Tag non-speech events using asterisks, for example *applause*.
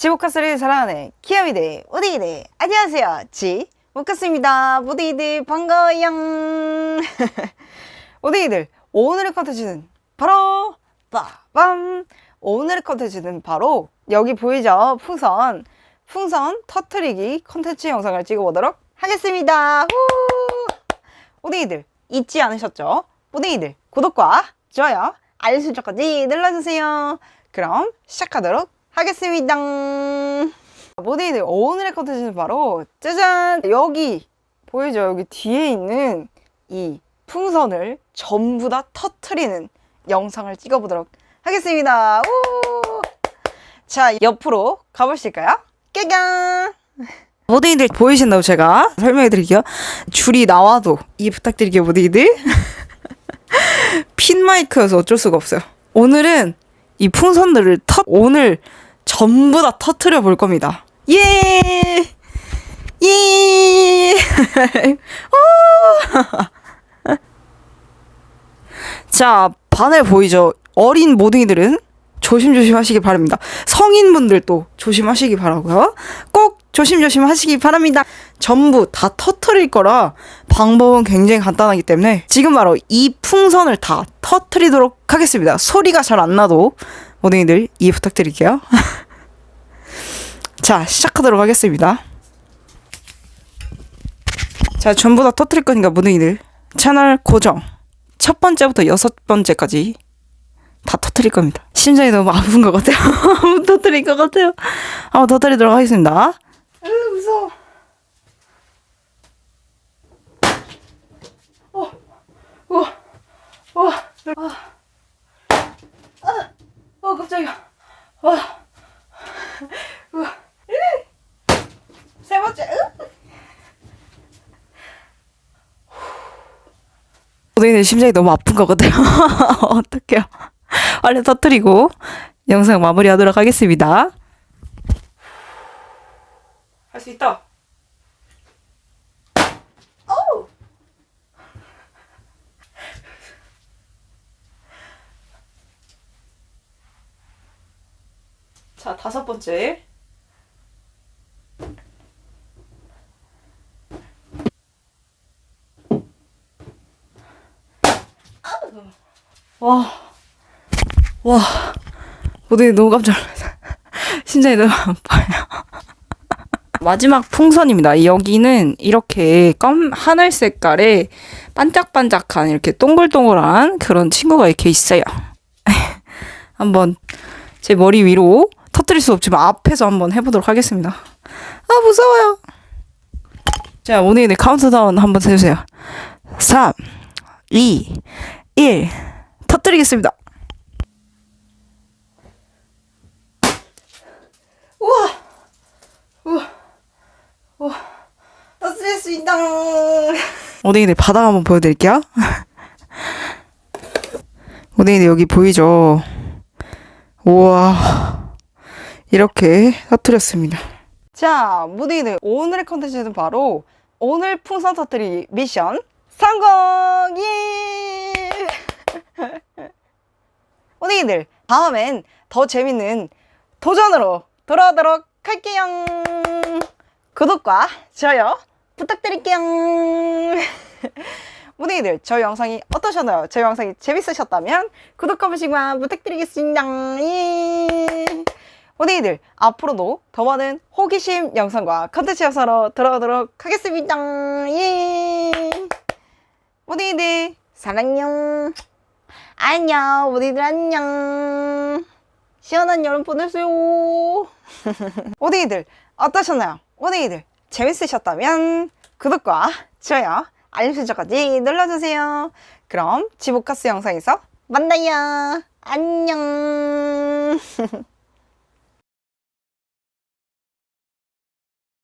지오카스를 사랑하는 키아미들, 오데이들, 안녕하세요. 지오카스입니다. 오데이들, 반가워요. *laughs* 오데이들, 오늘의 컨텐츠는 바로, 빠밤! 오늘의 컨텐츠는 바로, 여기 보이죠? 풍선. 풍선 터트리기 컨텐츠 영상을 찍어보도록 하겠습니다. 후! 오데이들, 잊지 않으셨죠? 오데이들, 구독과 좋아요, 알림 설정까지 눌러주세요. 그럼 시작하도록 하겠습니다. 모데이들 오늘의 컨텐츠는 바로 짜잔 여기 보이죠? 여기 뒤에 있는 이 풍선을 전부 다 터트리는 영상을 찍어보도록 하겠습니다. 우! 자 옆으로 가보실까요? 깨강 모데이들 보이신다고 제가 설명해 드릴게요. 줄이 나와도 이 부탁드릴게요 모데이들. *laughs* 핀 마이크여서 어쩔 수가 없어요. 오늘은 이 풍선들을 터 오늘 전부 다 터트려 볼 겁니다. 예! 예! *laughs* 오! *laughs* 자, 바늘 보이죠? 어린 모둥이들은 조심조심 하시기 바랍니다. 성인분들도 조심하시기 바라고요. 꼭 조심조심 하시기 바랍니다. 전부 다 터트릴 거라 방법은 굉장히 간단하기 때문에 지금 바로 이 풍선을 다 터트리도록 하겠습니다. 소리가 잘 안 나도 모둥이들 이해 부탁드릴게요. *laughs* 자, 시작하도록 하겠습니다. 자, 전부 다 터트릴 거니까 모둥이들 채널 고정. 첫 번째부터 여섯 번째까지 다 터트릴 겁니다. 심장이 너무 아픈 것 같아요. *laughs* 터트릴 것 같아요. 한번 터트리도록 하겠습니다. 으, 무서워. 어, 우와, 우와, 아, 아, 어, 깜짝이야. 와, 우와, 으. 세 번째, 으. 오늘 심장이 너무 아픈 것 같아요. *laughs* 어떡해요. 얼른 터트리고 영상 마무리하도록 하겠습니다. 할 수 있다. 어우. 자, 다섯 번째. 와. 와. 모두 너무 깜짝 놀랐어. *laughs* 심장이 너무 아파요. *laughs* 마지막 풍선입니다. 여기는 이렇게 검 하늘 색깔의 반짝반짝한 이렇게 동글동글한 그런 친구가 이렇게 있어요. *laughs* 한번 제 머리 위로 터뜨릴 수 없지만 앞에서 한번 해보도록 하겠습니다. 아 무서워요. 자 오늘의 카운트다운 한번 해주세요. 3, 2, 1 터뜨리겠습니다. 우와, 우와, 우와, 터뜨릴 수 있다. 오뎅이들 바닥 한번 보여드릴게요. 오뎅이들 여기 보이죠? 우와, 이렇게 터뜨렸습니다. 자, 무대이들 오늘의 컨텐츠는 바로 오늘 풍선 터뜨리 미션 성공! 예! 오늘들 다음엔 더 재밌는 도전으로 돌아오도록 할게요. 구독과 좋아요 부탁드릴게요. *laughs* 오늘들 저희 영상이 어떠셨나요? 저희 영상이 재밌으셨다면 구독 한 번씩만 부탁드리겠습니다. 예. 오늘들 앞으로도 더 많은 호기심 영상과 컨텐츠 영상으로 돌아오도록 하겠습니다. 예. 오늘들 사랑요. 안녕, 우리들 안녕. 시원한 여름 보내세요. *laughs* 오데이들 어떠셨나요? 오데이들 재밌으셨다면 구독과 좋아요, 알림 설정까지 눌러주세요. 그럼 지보카스 영상에서 만나요. 안녕. *laughs*